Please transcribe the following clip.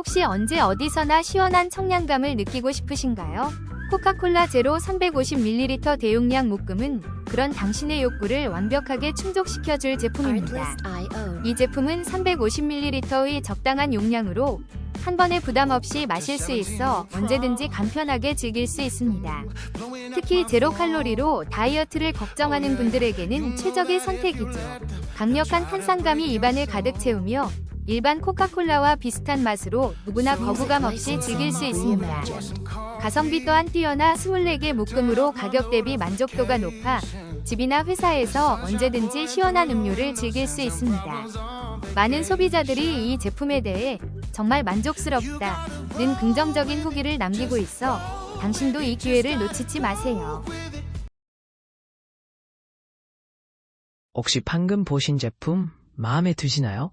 혹시 언제 어디서나 시원한 청량감을 느끼고 싶으신가요? 코카콜라 제로 350ml 대용량 묶음은 그런 당신의 욕구를 완벽하게 충족시켜줄 제품입니다. 이 제품은 350ml의 적당한 용량으로 한 번에 부담 없이 마실 수 있어 언제든지 간편하게 즐길 수 있습니다. 특히 제로 칼로리로 다이어트를 걱정하는 분들에게는 최적의 선택이죠. 강력한 탄산감이 입안을 가득 채우며 일반 코카콜라와 비슷한 맛으로 누구나 거부감 없이 즐길 수 있습니다. 가성비 또한 뛰어나 24개 묶음으로 가격 대비 만족도가 높아 집이나 회사에서 언제든지 시원한 음료를 즐길 수 있습니다. 많은 소비자들이 이 제품에 대해 정말 만족스럽다는 긍정적인 후기를 남기고 있어 당신도 이 기회를 놓치지 마세요. 혹시 방금 보신 제품 마음에 드시나요?